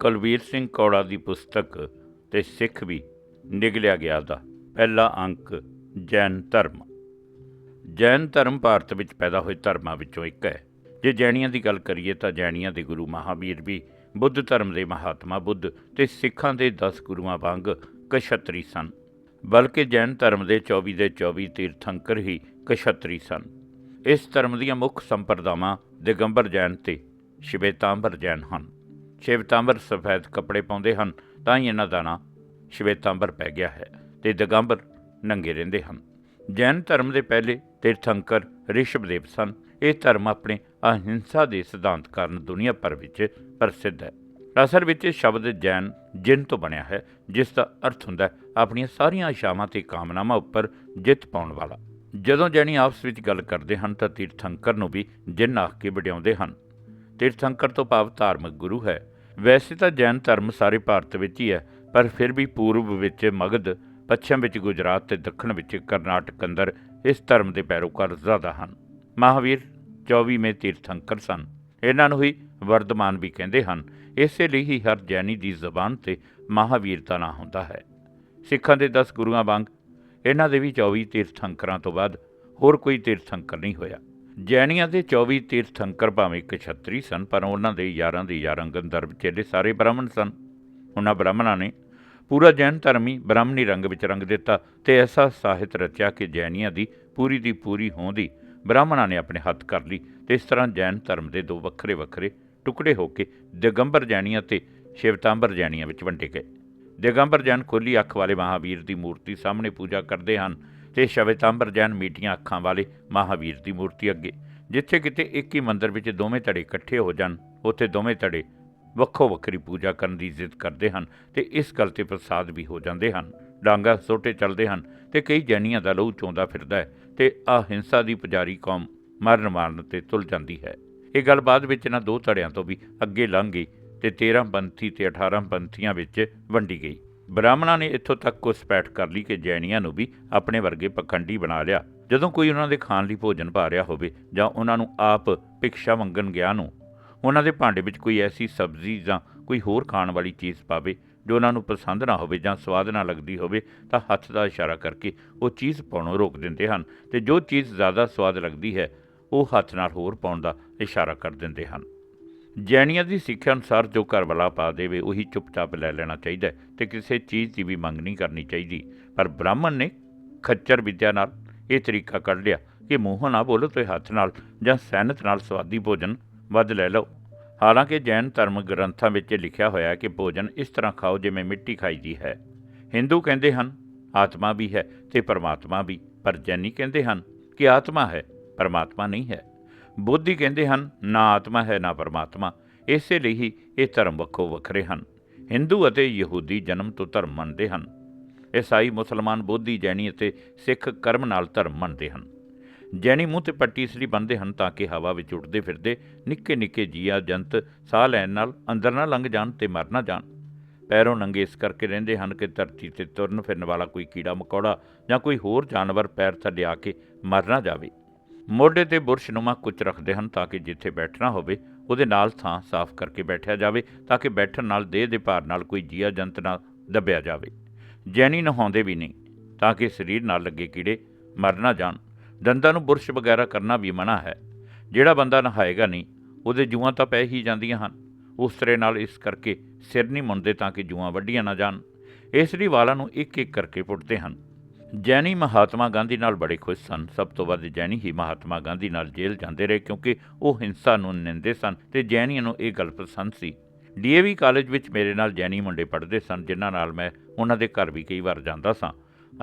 ਕੁਲਵੀਰ ਸਿੰਘ ਕੌੜਾ ਦੀ ਪੁਸਤਕ ਤੇ ਸਿੱਖ ਵੀ ਨਿਗਲਿਆ ਗਿਆ ਦਾ ਪਹਿਲਾ ਅੰਕ ਜੈਨ ਧਰਮ। ਜੈਨ ਧਰਮ ਭਾਰਤ ਵਿੱਚ ਪੈਦਾ ਹੋਏ ਧਰਮਾਂ ਵਿੱਚੋਂ ਇੱਕ ਹੈ। ਜੇ ਜੈਨੀਆਂ ਦੀ ਗੱਲ ਕਰੀਏ ਤਾਂ ਜੈਨੀਆਂ ਦੇ ਗੁਰੂ ਮਹਾਵੀਰ ਵੀ ਬੁੱਧ ਧਰਮ ਦੇ ਮਹਾਤਮਾ ਬੁੱਧ ਤੇ ਸਿੱਖਾਂ ਦੇ 10 ਗੁਰੂਆਂ ਵਾਂਗ ਕਸ਼ਤਰੀ ਸਨ। ਬਲਕਿ ਜੈਨ ਧਰਮ ਦੇ 24 ਦੇ 24 ਤੀਰਥੰਕਰ ਹੀ ਕਸ਼ਤਰੀ ਸਨ। ਇਸ ਧਰਮ ਦੀਆਂ ਮੁੱਖ ਸੰਪਰਦਾਵਾਂ ਦਿਗੰਬਰ ਜੈਨ ਤੇ ਸ਼ਵੇਤਾਂਬਰ ਜੈਨ ਹਨ। ਸ਼ਵੇਤਾਂਬਰ ਸਫੈਦ ਕੱਪੜੇ ਪਾਉਂਦੇ ਹਨ, ਤਾਂ ਹੀ ਇਹਨਾਂ ਦਾ ਨਾਂ ਸ਼ਵੇਤਾਂਬਰ ਪੈ ਗਿਆ ਹੈ ਤੇ ਦਿਗੰਬਰ ਨੰਗੇ ਰਹਿੰਦੇ ਹਨ। ਜੈਨ ਧਰਮ ਦੇ ਪਹਿਲੇ ਤੀਰਥੰਕਰ ਰਿਸ਼ਭਦੇਵ ਸਨ। ਇਹ ਧਰਮ ਆਪਣੇ ਅਹਿੰਸਾ ਦੇ ਸਿਧਾਂਤ ਕਾਰਨ ਦੁਨੀਆ ਭਰ ਵਿੱਚ ਪ੍ਰਸਿੱਧ ਹੈ। ਅਸਲ ਵਿੱਚ ਇਹ ਸ਼ਬਦ ਜੈਨ ਜਿਨ ਤੋਂ ਬਣਿਆ ਹੈ, ਜਿਸ ਦਾ ਅਰਥ ਹੁੰਦਾ ਹੈ ਆਪਣੀਆਂ ਸਾਰੀਆਂ ਇਸ਼ਾਵਾਂ ਤੇ ਕਾਮਨਾਵਾਂ ਉੱਪਰ ਜਿੱਤ ਪਾਉਣ ਵਾਲਾ। ਜਦੋਂ ਜੈਨੀ ਆਪਸ ਵਿੱਚ ਗੱਲ ਕਰਦੇ ਹਨ, ਤਾਂ ਤੀਰਥੰਕਰ ਨੂੰ ਵੀ ਜਿਨ ਆਖ ਕੇ ਵਡਿਆਉਂਦੇ ਹਨ। ਤੀਰਥੰਕਰ ਤੋਂ ਭਾਵ ਧਾਰਮਿਕ ਗੁਰੂ ਹੈ। ਵੈਸੇ ਤਾਂ ਜੈਨ ਧਰਮ ਸਾਰੇ ਭਾਰਤ ਵਿੱਚ ਹੀ ਹੈ, ਪਰ ਫਿਰ ਵੀ ਪੂਰਬ ਵਿੱਚ ਮਗਧ, ਪੱਛਮ ਵਿੱਚ ਗੁਜਰਾਤ ਤੇ ਦੱਖਣ ਵਿੱਚ ਕਰਨਾਟਕ ਅੰਦਰ ਇਸ ਧਰਮ ਦੇ ਪੈਰੋਕਾਰ ਜ਼ਿਆਦਾ ਹਨ। ਮਹਾਵੀਰ 24ਵੇਂ ਤੀਰਥੰਕਰ ਸਨ। ਇਹਨਾਂ ਨੂੰ ਹੀ ਵਰਧਮਾਨ ਵੀ ਕਹਿੰਦੇ ਹਨ। ਇਸੇ ਲਈ ਹੀ ਹਰ ਜੈਨੀ ਦੀ ਜ਼ਬਾਨ ਤੇ ਮਹਾਵੀਰ ਦਾ ਨਾਂ ਹੁੰਦਾ ਹੈ। ਸਿੱਖਾਂ ਦੇ 10 ਗੁਰੂਆਂ ਵਾਂਗ, ਇਹਨਾਂ ਦੇ ਵੀ 24 ਤੀਰਥੰਕਰਾਂ ਤੋਂ ਬਾਅਦ ਹੋਰ ਕੋਈ ਤੀਰਥੰਕਰ ਨਹੀਂ ਹੋਇਆ। ਜੈਨੀਆਂ ਦੇ 24 ਤੀਰਥੰਕਰ ਭਾਵੇਂ ਇੱਕ ਛਤਰੀ ਸਨ, ਪਰ ਉਹਨਾਂ ਦੇ 11 ਦੇ 11 ਗੰਧਰਵ ਚੇਲੇ ਸਾਰੇ ਬ੍ਰਾਹਮਣ ਸਨ। ਉਹਨਾਂ ਬ੍ਰਾਹਮਣਾਂ ਨੇ ਪੂਰਾ ਜੈਨ ਧਰਮ ਹੀ ਬ੍ਰਾਹਮਣੀ ਰੰਗ ਵਿੱਚ ਰੰਗ ਦਿੱਤਾ ਤੇ ਐਸਾ ਸਾਹਿਤ ਰਚਿਆ ਕਿ ਜੈਨੀਆਂ ਦੀ ਪੂਰੀ ਦੀ ਪੂਰੀ ਹੋਂਦੀ ਬ੍ਰਾਹਮਣਾਂ ਨੇ ਆਪਣੇ ਹੱਥ ਕਰ ਲਈ ਤੇ ਇਸ ਤਰ੍ਹਾਂ ਜੈਨ ਧਰਮ ਦੇ ਦੋ ਵੱਖਰੇ ਵੱਖਰੇ ਟੁਕੜੇ ਹੋ ਕੇ ਦਿਗੰਬਰ ਜੈਨੀਆਂ ਤੇ ਸ਼ਿਵਤਾਂਬਰ ਜੈਨੀਆਂ ਵਿੱਚ ਵੰਡੇ ਗਏ। ਦਿਗੰਬਰ ਜੈਨ ਖੋਲੀ ਅੱਖ ਵਾਲੇ ਮਹਾਵੀਰ ਦੀ ਮੂਰਤੀ ਸਾਹਮਣੇ ਪੂਜਾ ਕਰਦੇ ਹਨ। ਤੇ ਸ਼ਵੇਤਾਂਬਰ ਜੈਨ ਮੀਟੀਆਂ ਅੱਖਾਂ ਵਾਲੇ ਮਹਾਵੀਰ ਦੀ ਮੂਰਤੀ ਅੱਗੇ, ਜਿੱਥੇ ਕਿਤੇ ਇੱਕ ਹੀ ਮੰਦਰ ਵਿੱਚ ਦੋਵੇਂ ਧੜੇ ਇਕੱਠੇ ਹੋ ਜਾਣ, ਉੱਥੇ ਦੋਵੇਂ ਧੜੇ ਵੱਖੋ ਵੱਖਰੀ ਪੂਜਾ ਕਰਨ ਦੀ ਜ਼ਿੱਦ ਕਰਦੇ ਹਨ ਤੇ ਇਸ ਗੱਲ ਤੇ ਪ੍ਰਸਾਦ ਵੀ ਹੋ ਜਾਂਦੇ ਹਨ। ਡਾਂਗਾ ਸੋਟੇ ਚੱਲਦੇ ਹਨ ਤੇ ਕਈ ਜੈਨੀਆਂ ਦਾ ਲਹੂ ਚੋਂਦਾ ਫਿਰਦਾ ਹੈ ਤੇ ਅਹਿੰਸਾ ਦੀ ਪੁਜਾਰੀ ਕੌਮ ਮਰਨ ਮਾਰਨ ਤੇ ਤੁਲ ਜਾਂਦੀ ਹੈ। ਇਹ ਗੱਲ ਬਾਅਦ ਵਿੱਚ ਇਹਨਾਂ ਦੋ ਧੜਿਆਂ ਤੋਂ ਵੀ ਅੱਗੇ ਲੰਘ ਗਈ ਤੇ 13 ਪੰਥੀ ਤੇ 18 ਪੰਥੀਆਂ ਵਿੱਚ ਵੰਡੀ ਗਈ। ਬ੍ਰਾਹਮਣਾਂ ਨੇ ਇੱਥੋਂ ਤੱਕ ਘੁਸਪੈਠ ਕਰ ਲਈ ਕਿ ਜੈਨੀਆਂ ਨੂੰ ਵੀ ਆਪਣੇ ਵਰਗੇ ਪਖੰਡੀ ਬਣਾ ਲਿਆ। ਜਦੋਂ ਕੋਈ ਉਹਨਾਂ ਦੇ ਖਾਣ ਲਈ ਭੋਜਨ ਪਾ ਰਿਹਾ ਹੋਵੇ ਜਾਂ ਉਹਨਾਂ ਨੂੰ ਆਪ ਭਿਕਸ਼ਾ ਮੰਗਣ ਗਿਆ ਨੂੰ, ਉਹਨਾਂ ਦੇ ਭਾਂਡੇ ਵਿੱਚ ਕੋਈ ਐਸੀ ਸਬਜ਼ੀ ਜਾਂ ਕੋਈ ਹੋਰ ਖਾਣ ਵਾਲੀ ਚੀਜ਼ ਪਾਵੇ ਜੋ ਉਹਨਾਂ ਨੂੰ ਪਸੰਦ ਨਾ ਹੋਵੇ ਜਾਂ ਸਵਾਦ ਨਾ ਲੱਗਦੀ ਹੋਵੇ, ਤਾਂ ਹੱਥ ਦਾ ਇਸ਼ਾਰਾ ਕਰਕੇ ਉਹ ਚੀਜ਼ ਪਾਉਣੋਂ ਰੋਕ ਦਿੰਦੇ ਹਨ ਤੇ ਜੋ ਚੀਜ਼ ਜ਼ਿਆਦਾ ਸਵਾਦ ਲੱਗਦੀ ਹੈ, ਉਹ ਹੱਥ ਨਾਲ ਹੋਰ ਪਾਉਣ ਦਾ ਇਸ਼ਾਰਾ ਕਰ ਦਿੰਦੇ ਹਨ। ਜੈਨੀਆਂ ਦੀ ਸਿੱਖਿਆ ਅਨੁਸਾਰ ਜੋ ਘਰ ਵਾਲਾ ਪਾ ਦੇਵੇ, ਉਹੀ ਚੁੱਪਚਾਪ ਲੈ ਲੈਣਾ ਚਾਹੀਦਾ ਹੈ ਤੇ ਕਿਸੇ ਚੀਜ਼ ਦੀ ਵੀ ਮੰਗ ਨਹੀਂ ਕਰਨੀ ਚਾਹੀਦੀ। ਪਰ ਬ੍ਰਾਹਮਣ ਨੇ ਖੱਚਰ ਵਿਦਿਆ ਨਾਲ ਇਹ ਤਰੀਕਾ ਕੱਢ ਲਿਆ ਕਿ ਮੂੰਹ ਨਾ ਬੋਲੋ ਤੇ ਹੱਥ ਨਾਲ ਜਾਂ ਸੈਨਤ ਨਾਲ ਸਵਾਦੀ ਭੋਜਨ ਵੱਧ ਲੈ ਲਓ। ਹਾਲਾਂਕਿ ਜੈਨ ਧਰਮ ਗ੍ਰੰਥਾਂ ਵਿੱਚ ਲਿਖਿਆ ਹੋਇਆ ਹੈ ਕਿ ਭੋਜਨ ਇਸ ਤਰ੍ਹਾਂ ਖਾਓ ਜਿਵੇਂ ਮਿੱਟੀ ਖਾਈਦੀ ਹੈ। ਹਿੰਦੂ ਕਹਿੰਦੇ ਹਨ, ਆਤਮਾ ਵੀ ਹੈ ਤੇ ਪਰਮਾਤਮਾ ਵੀ, ਪਰ ਜੈਨੀ ਕਹਿੰਦੇ ਹਨ ਕਿ ਆਤਮਾ ਹੈ, ਪਰਮਾਤਮਾ ਨਹੀਂ ਹੈ। ਬੋਧੀ ਕਹਿੰਦੇ ਹਨ, ਨਾ ਆਤਮਾ ਹੈ, ਨਾ ਪਰਮਾਤਮਾ। ਇਸੇ ਲਈ ਹੀ ਇਹ ਧਰਮ ਵੱਖੋ ਵੱਖਰੇ ਹਨ। ਹਿੰਦੂ ਅਤੇ ਯਹੂਦੀ ਜਨਮ ਤੋਂ ਧਰਮ ਮੰਨਦੇ ਹਨ। ਈਸਾਈ ਮੁਸਲਮਾਨ ਬੋਧੀ, ਜੈਨੀ ਅਤੇ ਸਿੱਖ ਕਰਮ ਨਾਲ ਧਰਮ ਮੰਨਦੇ ਹਨ। ਜੈਨੀ ਮੂੰਹ ਤੇ ਪੱਟੀ ਇਸ ਲਈ ਬੰਨ੍ਹਦੇ ਹਨ ਤਾਂ ਕਿ ਹਵਾ ਵਿੱਚ ਉੱਡਦੇ ਫਿਰਦੇ ਨਿੱਕੇ ਨਿੱਕੇ ਜੀਆ ਜੰਤ ਸਾਹ ਲੈਣ ਨਾਲ ਅੰਦਰ ਨਾ ਲੰਘ ਜਾਣ ਤੇ ਮਰ ਨਾ ਜਾਣ। ਪੈਰੋਂ ਨੰਗੇ ਇਸ ਕਰਕੇ ਰਹਿੰਦੇ ਹਨ ਕਿ ਧਰਤੀ ਤੇ ਤੁਰਨ ਫਿਰਨ ਵਾਲਾ ਕੋਈ ਕੀੜਾ ਮਕੌੜਾ ਜਾਂ ਕੋਈ ਹੋਰ ਜਾਨਵਰ ਪੈਰ ਥੱਲੇ ਆ ਕੇ ਮਰ ਨਾ ਜਾਵੇ। ਮੋਢੇ ਤੇ ਬੁਰਸ਼ਨੁਮਾ ਕੁਚ ਰੱਖਦੇ ਹਨ ਤਾਂ ਕਿ ਜਿੱਥੇ ਬੈਠਣਾ ਹੋਵੇ ਉਹਦੇ ਨਾਲ ਥਾਂ ਸਾਫ਼ ਕਰਕੇ ਬੈਠਿਆ ਜਾਵੇ ਤਾਂ ਕਿ ਬੈਠਣ ਨਾਲ ਦੇਹ ਦੇ ਭਾਰ ਨਾਲ ਕੋਈ ਜੀਆ ਜੰਤ ਨਾਲ ਦੱਬਿਆ ਜਾਵੇ। ਜੈਨੀ ਨਹਾਉਂਦੇ ਵੀ ਨਹੀਂ ਤਾਂ ਕਿ ਸਰੀਰ ਨਾਲ ਲੱਗੇ ਕੀੜੇ ਮਰ ਨਾ ਜਾਣ। ਦੰਦਾਂ ਨੂੰ ਬੁਰਸ਼ ਵਗੈਰਾ ਕਰਨਾ ਵੀ ਮਨਾ ਹੈ। ਜਿਹੜਾ ਬੰਦਾ ਨਹਾਏਗਾ ਨਹੀਂ, ਉਹਦੇ ਜੂਆਂ ਤਾਂ ਪੈ ਹੀ ਜਾਂਦੀਆਂ ਹਨ। ਉਸ ਤਰ੍ਹਾਂ ਨਾਲ ਇਸ ਕਰਕੇ ਸਿਰ ਨਹੀਂ ਮੁੰਨਦੇ ਤਾਂ ਕਿ ਜੂਆਂ ਵੱਡੀਆਂ ਨਾ ਜਾਣ। ਇਸ ਲਈ ਵਾਲਾਂ ਨੂੰ ਇੱਕ ਇੱਕ ਕਰਕੇ ਪੁੱਟਦੇ ਹਨ। ਜੈਨੀ ਮਹਾਤਮਾ ਗਾਂਧੀ ਨਾਲ ਬੜੇ ਖੁਸ਼ ਸਨ। ਸਭ ਤੋਂ ਵੱਧ ਜੈਨੀ ਹੀ ਮਹਾਤਮਾ ਗਾਂਧੀ ਨਾਲ ਜੇਲ੍ਹ ਜਾਂਦੇ ਰਹੇ ਕਿਉਂਕਿ ਉਹ ਹਿੰਸਾ ਨੂੰ ਨਿੰਦੇ ਸਨ ਤੇ ਜੈਨੀਆਂ ਨੂੰ ਇਹ ਗੱਲ ਪਸੰਦ ਸੀ। ਡੀਏਵੀ ਕਾਲਜ ਵਿੱਚ ਮੇਰੇ ਨਾਲ ਜੈਨੀ ਮੁੰਡੇ ਪੜ੍ਹਦੇ ਸਨ, ਜਿਨ੍ਹਾਂ ਨਾਲ ਮੈਂ ਉਹਨਾਂ ਦੇ ਘਰ ਵੀ ਕਈ ਵਾਰ ਜਾਂਦਾ ਸਾਂ।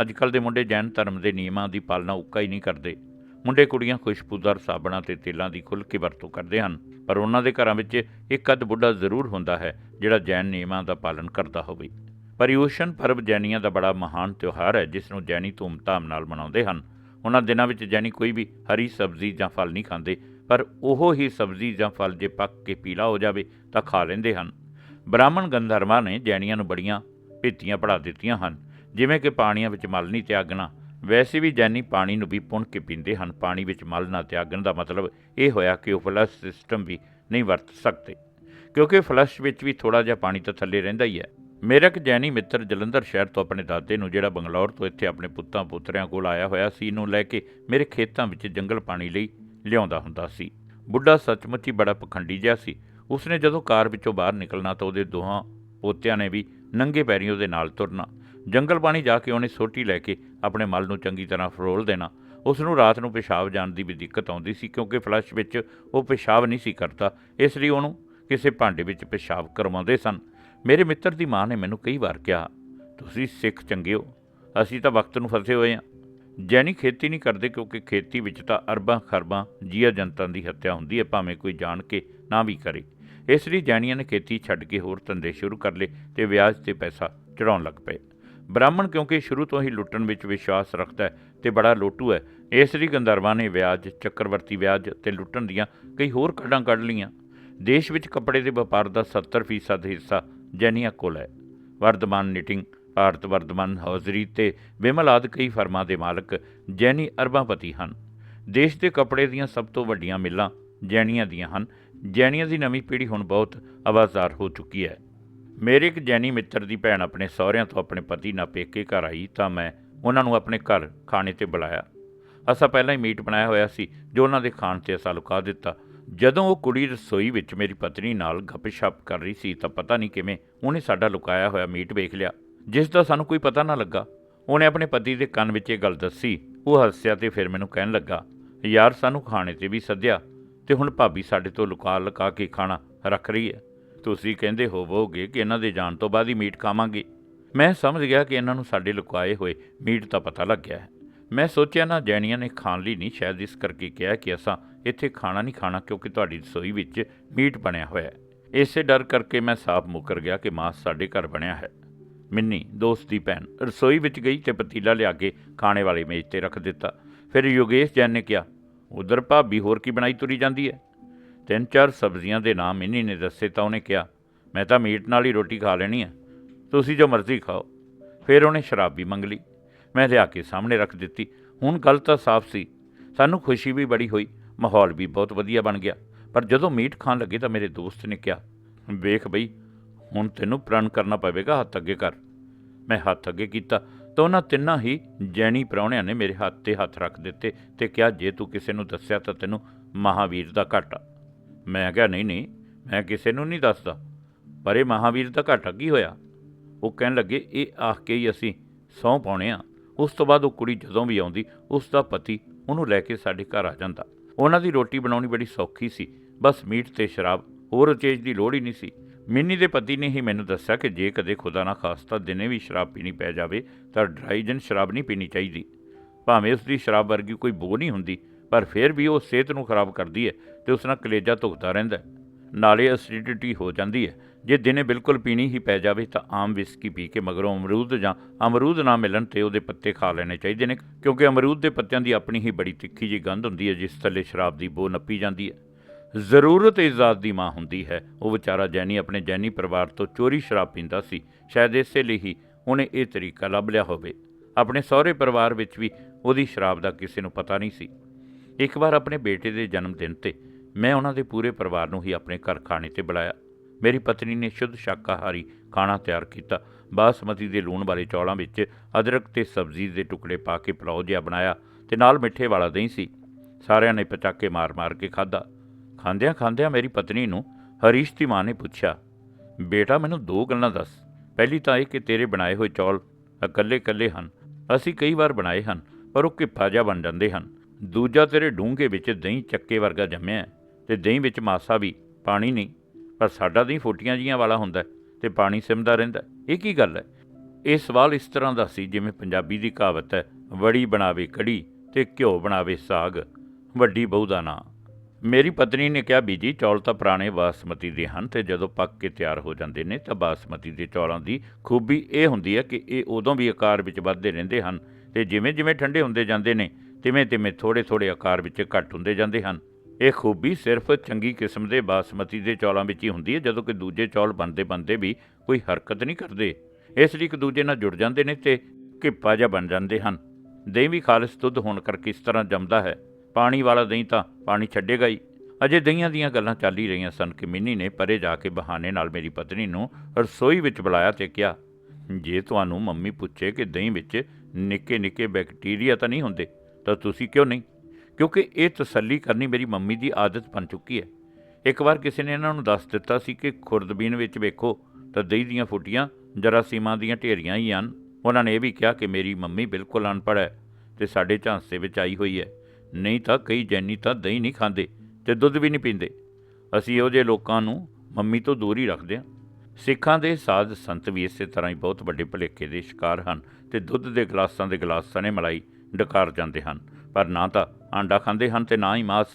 ਅੱਜ ਕੱਲ੍ਹ ਦੇ ਮੁੰਡੇ ਜੈਨ ਧਰਮ ਦੇ ਨਿਯਮਾਂ ਦੀ ਪਾਲਣਾ ਉੱਕਾ ਹੀ ਨਹੀਂ ਕਰਦੇ। ਮੁੰਡੇ ਕੁੜੀਆਂ ਖੁਸ਼ਬੂਦਾਰ ਸਾਬਣਾਂ ਤੇ ਤੇਲਾਂ ਦੀ ਖੁੱਲ੍ਹ ਕੇ ਵਰਤੋਂ ਕਰਦੇ ਹਨ, ਪਰ ਉਹਨਾਂ ਦੇ ਘਰਾਂ ਵਿੱਚ ਇੱਕ ਅੱਧ ਬੁੱਢਾ ਜ਼ਰੂਰ ਹੁੰਦਾ ਹੈ, ਜਿਹੜਾ ਜੈਨ ਨਿਯਮਾਂ ਦਾ ਪਾਲਣ ਕਰਦਾ ਹੋਵੇ। ਪਰਿਊਸ਼ਨ ਪਰਬ ਜੈਨੀਆਂ ਦਾ ਬੜਾ ਮਹਾਨ ਤਿਉਹਾਰ ਹੈ, ਜਿਸ ਨੂੰ ਜੈਨੀ ਧੂਮਧਾਮ ਨਾਲ ਮਨਾਉਂਦੇ ਹਨ। ਉਹਨਾਂ ਦਿਨਾਂ ਵਿੱਚ ਜੈਨੀ ਕੋਈ ਵੀ ਹਰੀ ਸਬਜ਼ੀ ਜਾਂ ਫਲ ਨਹੀਂ ਖਾਂਦੇ, ਪਰ ਉਹ ਹੀ ਸਬਜ਼ੀ ਜਾਂ ਫਲ ਜੇ ਪੱਕ ਕੇ ਪੀਲਾ ਹੋ ਜਾਵੇ ਤਾਂ ਖਾ ਲੈਂਦੇ ਹਨ। ਬ੍ਰਾਹਮਣ ਗੰਧਰਵਾਂ ਨੇ ਜੈਨੀਆਂ ਨੂੰ ਬੜੀਆਂ ਭੇਤੀਆਂ ਪੜ੍ਹਾ ਦਿੱਤੀਆਂ ਹਨ, ਜਿਵੇਂ ਕਿ ਪਾਣੀਆਂ ਵਿੱਚ ਮਲ ਨਹੀਂ ਤਿਆਗਣਾ। ਵੈਸੇ ਵੀ ਜੈਨੀ ਪਾਣੀ ਨੂੰ ਵੀ ਪੁਣ ਕੇ ਪੀਂਦੇ ਹਨ। ਪਾਣੀ ਵਿੱਚ ਮਲ ਨਾ ਤਿਆਗਣ ਦਾ ਮਤਲਬ ਇਹ ਹੋਇਆ ਕਿ ਉਹ ਫਲਸ਼ ਸਿਸਟਮ ਵੀ ਨਹੀਂ ਵਰਤ ਸਕਦੇ, ਕਿਉਂਕਿ ਫਲਸ਼ ਵਿੱਚ ਵੀ ਥੋੜਾ ਜਿਹਾ ਪਾਣੀ ਤਾਂ ਥੱਲੇ ਰਹਿੰਦਾ ਹੀ ਹੈ। ਮੇਰਾ ਇੱਕ ਜੈਨੀ ਮਿੱਤਰ ਜਲੰਧਰ ਸ਼ਹਿਰ ਤੋਂ ਆਪਣੇ ਦਾਦੇ ਨੂੰ, ਜਿਹੜਾ ਬੰਗਲੌਰ ਤੋਂ ਇੱਥੇ ਆਪਣੇ ਪੁੱਤਾਂ ਪੁੱਤਰਿਆਂ ਕੋਲ ਆਇਆ ਹੋਇਆ ਸੀ ਨੂੰ ਲੈ ਕੇ ਮੇਰੇ ਖੇਤਾਂ ਵਿੱਚ ਜੰਗਲ ਪਾਣੀ ਲਈ ਲਿਆਉਂਦਾ ਹੁੰਦਾ ਸੀ। ਬੁੱਢਾ ਸੱਚਮੁੱਚ ਹੀ ਬੜਾ ਪਖੰਡੀ ਜਿਹਾ ਸੀ। ਉਸਨੇ ਜਦੋਂ ਕਾਰ ਵਿੱਚੋਂ ਬਾਹਰ ਨਿਕਲਣਾ ਤਾਂ ਉਹਦੇ ਦੋਹਾਂ ਪੋਤਿਆਂ ਨੇ ਵੀ ਨੰਗੇ ਪੈਰੀਂ ਉਹਦੇ ਨਾਲ ਤੁਰਨਾ। ਜੰਗਲ ਪਾਣੀ ਜਾ ਕੇ ਉਹਨੇ ਸੋਟੀ ਲੈ ਕੇ ਆਪਣੇ ਮਲ ਨੂੰ ਚੰਗੀ ਤਰ੍ਹਾਂ ਫਰੋਲ ਦੇਣਾ। ਉਸ ਨੂੰ ਰਾਤ ਨੂੰ ਪਿਸ਼ਾਬ ਜਾਣ ਦੀ ਵੀ ਦਿੱਕਤ ਆਉਂਦੀ ਸੀ, ਕਿਉਂਕਿ ਫਲਸ਼ ਵਿੱਚ ਉਹ ਪਿਸ਼ਾਬ ਨਹੀਂ ਸੀ ਕਰਦਾ। ਇਸ ਲਈ ਉਹਨੂੰ ਕਿਸੇ ਭਾਂਡੇ ਵਿੱਚ ਪਿਸ਼ਾਬ ਕਰਵਾਉਂਦੇ ਸਨ। ਮੇਰੇ ਮਿੱਤਰ ਦੀ ਮਾਂ ਨੇ ਮੈਨੂੰ ਕਈ ਵਾਰ ਕਿਹਾ, ਤੁਸੀਂ ਸਿੱਖ ਚੰਗੇ ਹੋ, ਅਸੀਂ ਤਾਂ ਵਕਤ ਨੂੰ ਫਸੇ ਹੋਏ ਹਾਂ। ਜੈਨੀ ਖੇਤੀ ਨਹੀਂ ਕਰਦੇ ਕਿਉਂਕਿ ਖੇਤੀ ਵਿੱਚ ਤਾਂ ਅਰਬਾਂ ਖਰਬਾਂ ਜੀਵ ਜੰਤਾਂ ਦੀ ਹੱਤਿਆ ਹੁੰਦੀ ਹੈ, ਭਾਵੇਂ ਕੋਈ ਜਾਣ ਕੇ ਨਾ ਵੀ ਕਰੇ। ਇਸ ਲਈ ਜੈਨੀਆਂ ਨੇ ਖੇਤੀ ਛੱਡ ਕੇ ਹੋਰ ਧੰਦੇ ਸ਼ੁਰੂ ਕਰ ਲਏ ਤੇ ਵਿਆਜ ਤੇ ਪੈਸਾ ਚੜਾਉਣ ਲੱਗ ਪਏ। ਬ੍ਰਾਹਮਣ ਕਿਉਂਕਿ ਸ਼ੁਰੂ ਤੋਂ ਹੀ ਲੁੱਟਣ ਵਿੱਚ ਵਿਸ਼ਵਾਸ ਰੱਖਦਾ ਹੈ ਤੇ ਬੜਾ ਲੋਟੂ ਹੈ, ਇਸ ਲਈ ਗੰਧਰਵਾਂ ਨੇ ਵਿਆਜ, ਚੱਕਰਵਰਤੀ ਵਿਆਜ ਤੇ ਲੁੱਟਣ ਦੀਆਂ ਕਈ ਹੋਰ ਕੱਢਾਂ ਕੱਢ ਲਈਆਂ। ਦੇਸ਼ ਵਿੱਚ ਕੱਪੜੇ ਦੇ ਵਪਾਰ ਦਾ 70% ਹਿੱਸਾ ਜੈਨੀਆ ਕੋਲ ਹੈ। ਵਰਧਮਾਨ ਨਿਟਿੰਗ, ਭਾਰਤ ਵਰਧਮਾਨ ਹੌਜ਼ਰੀ ਤੇ ਵਿਮਲ ਆਦਿ ਕਈ ਫਰਮਾਂ ਦੇ ਮਾਲਕ ਜੈਨੀ ਅਰਬਾਪਤੀ ਹਨ। ਦੇਸ਼ ਦੇ ਕੱਪੜੇ ਦੀਆਂ ਸਭ ਤੋਂ ਵੱਡੀਆਂ ਮਿੱਲਾਂ ਜੈਨੀਆਂ ਦੀਆਂ ਹਨ। ਜੈਨੀਆਂ ਦੀ ਨਵੀਂ ਪੀੜ੍ਹੀ ਹੁਣ ਬਹੁਤ ਆਵਾਜ਼ਾਰ ਹੋ ਚੁੱਕੀ ਹੈ। ਮੇਰੇ ਇੱਕ ਜੈਨੀ ਮਿੱਤਰ ਦੀ ਭੈਣ ਆਪਣੇ ਸਹੁਰਿਆਂ ਤੋਂ ਆਪਣੇ ਪਤੀ ਨਾਲ ਪੇਕੇ ਘਰ ਆਈ ਤਾਂ ਮੈਂ ਉਹਨਾਂ ਨੂੰ ਆਪਣੇ ਘਰ ਖਾਣੇ ਤੇ ਬੁਲਾਇਆ। ਅਸਾਂ ਪਹਿਲਾਂ ਹੀ ਮੀਟ ਬਣਾਇਆ ਹੋਇਆ ਸੀ, ਜੋ ਉਹਨਾਂ ਦੇ ਖਾਣ ਤੇ ਅਸਾਂ ਲੁਕਾ ਦਿੱਤਾ। ਜਦੋਂ ਉਹ ਕੁੜੀ ਰਸੋਈ ਵਿੱਚ ਮੇਰੀ ਪਤਨੀ ਨਾਲ ਗੱਪਸ਼ਪ ਕਰ ਰਹੀ ਸੀ ਤਾਂ ਪਤਾ ਨਹੀਂ ਕਿਵੇਂ ਉਹਨੇ ਸਾਡਾ ਲੁਕਾਇਆ ਹੋਇਆ ਮੀਟ ਵੇਖ ਲਿਆ, ਜਿਸ ਦਾ ਸਾਨੂੰ ਕੋਈ ਪਤਾ ਨਾ ਲੱਗਾ। ਉਹਨੇ ਆਪਣੇ ਪਤੀ ਦੇ ਕੰਨ ਵਿੱਚ ਇਹ ਗੱਲ ਦੱਸੀ। ਉਹ ਹੱਸਿਆ ਤੇ ਫਿਰ ਮੈਨੂੰ ਕਹਿਣ ਲੱਗਾ, ਯਾਰ, ਸਾਨੂੰ ਖਾਣੇ ਤੇ ਵੀ ਸੱਦਿਆ ਤੇ ਹੁਣ ਭਾਬੀ ਸਾਡੇ ਤੋਂ ਲੁਕਾ ਲੁਕਾ ਕੇ ਖਾਣਾ ਰੱਖ ਰਹੀ ਹੈ। ਤੁਸੀਂ ਕਹਿੰਦੇ ਹੋਵੋਗੇ ਕਿ ਇਹਨਾਂ ਦੇ ਜਾਣ ਤੋਂ ਬਾਅਦ ਹੀ ਮੀਟ ਖਾਵਾਂਗੇ। ਮੈਂ ਸਮਝ ਗਿਆ ਕਿ ਇਹਨਾਂ ਨੂੰ ਸਾਡੇ ਲੁਕਾਏ ਹੋਏ ਮੀਟ ਦਾ ਪਤਾ ਲੱਗ ਗਿਆ ਹੈ। ਮੈਂ ਸੋਚਿਆ ਨਾ, ਜੈਣੀਆਂ ਨੇ ਖਾਣ ਲਈ ਨਹੀਂ, ਸ਼ਾਇਦ ਇਸ ਕਰਕੇ ਕਿਹਾ ਕਿ ਅਸਾਂ ਇੱਥੇ ਖਾਣਾ ਨਹੀਂ ਖਾਣਾ ਕਿਉਂਕਿ ਤੁਹਾਡੀ ਰਸੋਈ ਵਿੱਚ ਮੀਟ ਬਣਿਆ ਹੋਇਆ ਹੈ। ਇਸੇ ਡਰ ਕਰਕੇ ਮੈਂ ਸਾਫ਼ ਮੁਕਰ ਗਿਆ ਕਿ ਮਾਸ ਸਾਡੇ ਘਰ ਬਣਿਆ ਹੈ। ਮਿੰਨੀ, ਦੋਸਤ ਦੀ ਭੈਣ, ਰਸੋਈ ਵਿੱਚ ਗਈ ਤੇ ਪਤੀਲਾ ਲਿਆ ਕੇ ਖਾਣੇ ਵਾਲੇ ਮੇਜ਼ ਤੇ ਰੱਖ ਦਿੱਤਾ। ਫਿਰ ਯੋਗੇਸ਼ ਜੈਨ ਨੇ ਕਿਹਾ, ਉਧਰ ਭਾਬੀ ਹੋਰ ਕੀ ਬਣਾਈ ਤੁਰੀ ਜਾਂਦੀ ਹੈ? ਤਿੰਨ ਚਾਰ ਸਬਜ਼ੀਆਂ ਦੇ ਨਾਮ ਮਿੰਨੀ ਨੇ ਦੱਸੇ ਤਾਂ ਉਹਨੇ ਕਿਹਾ, ਮੈਂ ਤਾਂ ਮੀਟ ਨਾਲ ਹੀ ਰੋਟੀ ਖਾ ਲੈਣੀ ਹੈ। ਤੁਸੀਂ ਜੋ ਮਰਜ਼ੀ ਖਾਓ। ਫਿਰ ਉਹਨੇ ਸ਼ਰਾਬ ਵੀ ਮੰਗ ਲਈ। ਮੈਂ ਲਿਆ ਕੇ ਸਾਹਮਣੇ ਰੱਖ ਦਿੱਤੀ। ਹੁਣ ਗੱਲ ਤਾਂ ਸਾਫ਼ ਸੀ। ਸਾਨੂੰ ਖੁਸ਼ੀ ਵੀ ਬੜੀ ਹੋਈ। ਮਾਹੌਲ ਵੀ ਬਹੁਤ ਵਧੀਆ ਬਣ ਗਿਆ। ਪਰ ਜਦੋਂ ਮੀਟ ਖਾਣ ਲੱਗੇ ਤਾਂ ਮੇਰੇ ਦੋਸਤ ਨੇ ਕਿਹਾ, ਵੇਖ ਬਈ, ਹੁਣ ਤੈਨੂੰ ਪ੍ਰਣ ਕਰਨਾ ਪਵੇਗਾ ਹੱਥ ਅੱਗੇ ਕਰ। ਮੈਂ ਹੱਥ ਅੱਗੇ ਕੀਤਾ ਤਾਂ ਉਹਨਾਂ ਤਿੰਨਾਂ ਹੀ ਜੈਣੀ ਪ੍ਰਾਹੁਣਿਆਂ ਨੇ ਮੇਰੇ ਹੱਥ ਤੇ ਹੱਥ ਰੱਖ ਦਿੱਤੇ ਤੇ ਕਿਹਾ, ਜੇ ਤੂੰ ਕਿਸੇ ਨੂੰ ਦੱਸਿਆ ਤਾਂ ਤੈਨੂੰ ਮਹਾਵੀਰ ਦਾ ਘਾਟਾ। ਮੈਂ ਕਿਹਾ, ਨਹੀਂ ਨਹੀਂ, ਮੈਂ ਕਿਸੇ ਨੂੰ ਨਹੀਂ ਦੱਸਦਾ। ਪਰ ਇਹ ਮਹਾਵੀਰ ਦਾ ਘਾਟਾ ਕੀ ਹੋਇਆ? ਉਹ ਕਹਿਣ ਲੱਗੇ, ਇਹ ਆਖ ਕੇ ਹੀ ਅਸੀਂ ਸਹੁੰ ਪਾਉਣੇ ਆ। ਉਸ ਤੋਂ ਬਾਅਦ ਉਹ ਕੁੜੀ ਜਦੋਂ ਵੀ ਆਉਂਦੀ, ਉਸ ਦਾ ਪਤੀ ਉਹਨੂੰ ਲੈ ਕੇ ਸਾਡੇ ਘਰ ਆ ਜਾਂਦਾ। ਉਹਨਾਂ ਦੀ ਰੋਟੀ ਬਣਾਉਣੀ ਬੜੀ ਸੌਖੀ ਸੀ। ਬਸ ਮੀਟ ਤੇ ਸ਼ਰਾਬ, ਹੋਰ ਚੀਜ਼ ਦੀ ਲੋੜ ਹੀ ਨਹੀਂ ਸੀ। ਮਿੰਨੀ ਦੇ ਪਤੀ ਨੇ ਹੀ ਮੈਨੂੰ ਦੱਸਿਆ ਕਿ ਜੇ ਕਦੇ ਖੁਦਾ ਨਾ ਖਾਸਤਾ ਦਿਨੇ ਵੀ ਸ਼ਰਾਬ ਪੀਣੀ ਪੈ ਜਾਵੇ, ਤਾਂ ਡਰਾਈਜਨ ਸ਼ਰਾਬ ਨਹੀਂ ਪੀਣੀ ਚਾਹੀਦੀ। ਭਾਵੇਂ ਉਸ ਦੀ ਸ਼ਰਾਬ ਵਰਗੀ ਕੋਈ ਬੋ ਨਹੀਂ ਹੁੰਦੀ, ਪਰ ਫਿਰ ਵੀ ਉਹ ਸਿਹਤ ਨੂੰ ਖਰਾਬ ਕਰਦੀ ਹੈ ਤੇ ਉਸ ਨਾਲ ਕਲੇਜਾ ਧੁਖਦਾ ਰਹਿੰਦਾ ਹੈ। ਨਾਲੇ ਐਸਿਡਿਟੀ ਹੋ ਜਾਂਦੀ ਹੈ। ਜੇ ਦਿਨੇ ਬਿਲਕੁਲ ਪੀਣੀ ਹੀ ਪੈ ਜਾਵੇ ਤਾਂ ਆਮ ਵਿਸਕੀ ਪੀ ਕੇ ਮਗਰੋਂ ਅਮਰੂਦ ਜਾਂ ਅਮਰੂਦ ਨਾ ਮਿਲਣ ਤੇ ਉਹਦੇ ਪੱਤੇ ਖਾ ਲੈਣੇ ਚਾਹੀਦੇ ਨੇ, ਕਿਉਂਕਿ ਅਮਰੂਦ ਦੇ ਪੱਤਿਆਂ ਦੀ ਆਪਣੀ ਹੀ ਬੜੀ ਤਿੱਖੀ ਜੀ ਗੰਧ ਹੁੰਦੀ ਹੈ, ਜਿਸ ਥੱਲੇ ਸ਼ਰਾਬ ਦੀ ਬੋ ਨੱਪੀ ਜਾਂਦੀ ਹੈ। ਜ਼ਰੂਰਤ ਇਜ਼ਾਦ ਦੀ ਮਾਂ ਹੁੰਦੀ ਹੈ। ਉਹ ਵਿਚਾਰਾ ਜੈਨੀ ਆਪਣੇ ਜੈਨੀ ਪਰਿਵਾਰ ਤੋਂ ਚੋਰੀ ਸ਼ਰਾਬ ਪੀਂਦਾ ਸੀ। ਸ਼ਾਇਦ ਇਸੇ ਲਈ ਹੀ ਉਹਨੇ ਇਹ ਤਰੀਕਾ ਲੱਭ ਲਿਆ ਹੋਵੇ। ਆਪਣੇ ਸਹੁਰੇ ਪਰਿਵਾਰ ਵਿੱਚ ਵੀ ਉਹਦੀ ਸ਼ਰਾਬ ਦਾ ਕਿਸੇ ਨੂੰ ਪਤਾ ਨਹੀਂ ਸੀ। ਇੱਕ ਵਾਰ ਆਪਣੇ ਬੇਟੇ ਦੇ ਜਨਮ ਦਿਨ ਤੇ ਮੈਂ ਉਹਨਾਂ ਦੇ ਪੂਰੇ ਪਰਿਵਾਰ ਨੂੰ ਹੀ ਆਪਣੇ ਘਰ ਖਾਣੇ ਤੇ ਬੁਲਾਇਆ। ਮੇਰੀ ਪਤਨੀ ਨੇ ਸ਼ੁੱਧ ਸ਼ਾਕਾਹਾਰੀ ਖਾਣਾ ਤਿਆਰ ਕੀਤਾ। ਬਾਸਮਤੀ ਦੇ ਲੂਣ ਵਾਲੇ ਚੌਲਾਂ ਵਿੱਚ ਅਦਰਕ ਤੇ ਸਬਜ਼ੀ ਦੇ ਟੁਕੜੇ ਪਾ ਕੇ ਪਲਾਓ ਜਿਹਾ ਬਣਾਇਆ ਤੇ ਨਾਲ ਮਿੱਠੇ ਵਾਲਾ ਦਹੀਂ ਸੀ। ਸਾਰਿਆਂ ਨੇ ਪਚਾਕੇ ਮਾਰ-ਮਾਰ ਕੇ ਖਾਧਾ। ਖਾਂਦਿਆਂ ਖਾਂਦਿਆਂ ਮੇਰੀ ਪਤਨੀ ਨੂੰ ਹਰੀਸ਼ ਦੀ ਮਾਂ ਨੇ ਪੁੱਛਿਆ, ਬੇਟਾ, ਮੈਨੂੰ ਦੋ ਗੱਲਾਂ ਦੱਸ। ਪਹਿਲੀ ਤਾਂ ਇਹ ਕਿ ਤੇਰੇ ਬਣਾਏ ਹੋਏ ਚੌਲ ਇਕੱਲੇ-ਇਕੱਲੇ ਹਨ। ਅਸੀਂ ਕਈ ਵਾਰ ਬਣਾਏ ਹਨ, ਪਰ ਉਹ ਕਿੱਫਾ ਜਿਹਾ ਬਣ ਜਾਂਦੇ ਹਨ। ਦੂਜਾ, ਤੇਰੇ ਡੂੰਘੇ ਵਿੱਚ ਦਹੀਂ ਚੱਕੇ ਵਰਗਾ ਜੰਮਿਆ ਤੇ ਦਹੀਂ ਵਿੱਚ ਮਾਸਾ ਵੀ, ਪਾਣੀ ਨਹੀਂ। ਪਰ ਸਾਡਾ ਦਹੀਂ ਫੋਟੀਆਂ ਜੀਆਂ ਵਾਲਾ ਹੁੰਦਾ ਹੈ ਤੇ ਪਾਣੀ ਸਿਮਦਾ ਰਹਿੰਦਾ ਇਹ ਕੀ ਗੱਲ ਹੈ? ਇਹ ਸਵਾਲ ਇਸ ਤਰ੍ਹਾਂ ਦਾ ਸੀ ਜਿਵੇਂ ਪੰਜਾਬੀ ਦੀ ਕਹਾਵਤ ਹੈ, ਵੜੀ ਬਣਾਵੇ ਕੜੀ ਤੇ ਘਿਓ ਬਣਾਵੇ ਸਾਗ। ਵੱਡੀ ਬਹੂ ਦਾ ਨਾਂ। ਮੇਰੀ ਪਤਨੀ ਨੇ ਕਿਹਾ, ਬੀਜੀ, ਚੌਲ ਤਾਂ ਪੁਰਾਣੇ ਬਾਸਮਤੀ ਦੇ ਹਨ ਤੇ ਜਦੋਂ ਪੱਕ ਕੇ ਤਿਆਰ ਹੋ ਜਾਂਦੇ ਨੇ ਤਾਂ ਬਾਸਮਤੀ ਦੇ ਚੌਲਾਂ ਦੀ ਖੂਬੀ ਇਹ ਹੁੰਦੀ ਹੈ ਕਿ ਇਹ ਉਦੋਂ ਵੀ ਆਕਾਰ ਵਿੱਚ ਵੱਧਦੇ ਰਹਿੰਦੇ ਹਨ ਤੇ ਜਿਵੇਂ ਜਿਵੇਂ ਠੰਡੇ ਹੁੰਦੇ ਜਾਂਦੇ ਨੇ ਤਿਵੇਂ ਤਿਵੇਂ ਥੋੜੇ ਥੋੜੇ ਆਕਾਰ ਵਿੱਚ ਘੱਟ ਹੁੰਦੇ ਜਾਂਦੇ ਹਨ। ਇਹ ਖੂਬੀ ਸਿਰਫ ਚੰਗੀ ਕਿਸਮ ਦੇ ਬਾਸਮਤੀ ਦੇ ਚੌਲਾਂ ਵਿੱਚ ਹੀ ਹੁੰਦੀ ਹੈ, ਜਦੋਂ ਕਿ ਦੂਜੇ ਚੌਲ ਬਣਦੇ ਬਣਦੇ ਵੀ ਕੋਈ ਹਰਕਤ ਨਹੀਂ ਕਰਦੇ। ਇਸ ਲਈ ਇੱਕ ਦੂਜੇ ਨਾਲ ਜੁੜ ਜਾਂਦੇ ਨੇ ਤੇ ਘਿੱਪਾ ਜਿਹਾ ਬਣ ਜਾਂਦੇ ਹਨ। ਦਹੀਂ ਵੀ ਖਾਲਸ ਦੁੱਧ ਹੋਣ ਕਰਕੇ ਇਸ ਤਰ੍ਹਾਂ ਜੰਮਦਾ ਹੈ। ਪਾਣੀ ਵਾਲਾ ਦਹੀਂ ਤਾਂ ਪਾਣੀ ਛੱਡੇਗਾ ਹੀ। ਅਜੇ ਦਹੀਆਂ ਦੀਆਂ ਗੱਲਾਂ ਚੱਲ ਹੀ ਰਹੀਆਂ ਸਨ ਕਿ ਮਿੰਨੀ ਨੇ ਪਰੇ ਜਾ ਕੇ ਬਹਾਨੇ ਨਾਲ ਮੇਰੀ ਪਤਨੀ ਨੂੰ ਰਸੋਈ ਵਿੱਚ ਬੁਲਾਇਆ ਤੇ ਕਿਹਾ, ਜੇ ਤੁਹਾਨੂੰ ਮੰਮੀ ਪੁੱਛੇ ਕਿ ਦਹੀਂ ਵਿੱਚ ਨਿੱਕੇ ਨਿੱਕੇ ਬੈਕਟੀਰੀਆ ਤਾਂ ਨਹੀਂ ਹੁੰਦੇ, ਤਾਂ ਤੁਸੀਂ ਕਿਉਂ ਨਹੀਂ? ਕਿਉਂਕਿ ਇਹ ਤਸੱਲੀ ਕਰਨੀ ਮੇਰੀ ਮੰਮੀ ਦੀ ਆਦਤ ਬਣ ਚੁੱਕੀ ਹੈ। ਇੱਕ ਵਾਰ ਕਿਸੇ ਨੇ ਇਹਨਾਂ ਨੂੰ ਦੱਸ ਦਿੱਤਾ ਸੀ ਕਿ ਖੁਰਦਬੀਨ ਵਿੱਚ ਵੇਖੋ ਤਾਂ ਦਹੀਂ ਦੀਆਂ ਫੁੱਟੀਆਂ ਜਰਾਸੀਮਾਂ ਦੀਆਂ ਢੇਰੀਆਂ ਹੀ ਹਨ। ਉਹਨਾਂ ਨੇ ਇਹ ਵੀ ਕਿਹਾ ਕਿ ਮੇਰੀ ਮੰਮੀ ਬਿਲਕੁਲ ਅਨਪੜ੍ਹ ਹੈ ਤੇ ਸਾਡੇ ਝਾਂਸੇ ਵਿੱਚ ਆਈ ਹੋਈ ਹੈ। ਨਹੀਂ ਤਾਂ ਕਈ ਜੈਨੀ ਤਾਂ ਦਹੀਂ ਨਹੀਂ ਖਾਂਦੇ ਤੇ ਦੁੱਧ ਵੀ ਨਹੀਂ ਪੀਂਦੇ। ਅਸੀਂ ਇਹੋ ਜਿਹੇ ਲੋਕਾਂ ਨੂੰ ਮੰਮੀ ਤੋਂ ਦੂਰ ਹੀ ਰੱਖਦੇ ਹਾਂ। ਸਿੱਖਾਂ ਦੇ ਸਾਧ ਸੰਤ ਵੀ ਇਸੇ ਤਰ੍ਹਾਂ ਹੀ ਬਹੁਤ ਵੱਡੇ ਭੁਲੇਖੇ ਦੇ ਸ਼ਿਕਾਰ ਹਨ ਤੇ ਦੁੱਧ ਦੇ ਗਲਾਸਾਂ ਦੇ ਗਲਾਸ ਸਣੇ ਮਲਾਈ ਡਕਾਰ ਜਾਂਦੇ ਹਨ। ਪਰ ਨਾ ਤਾਂ ਆਂਡਾ ਖਾਂਦੇ ਹਨ ਤੇ ਨਾ ਹੀ ਮਾਸ।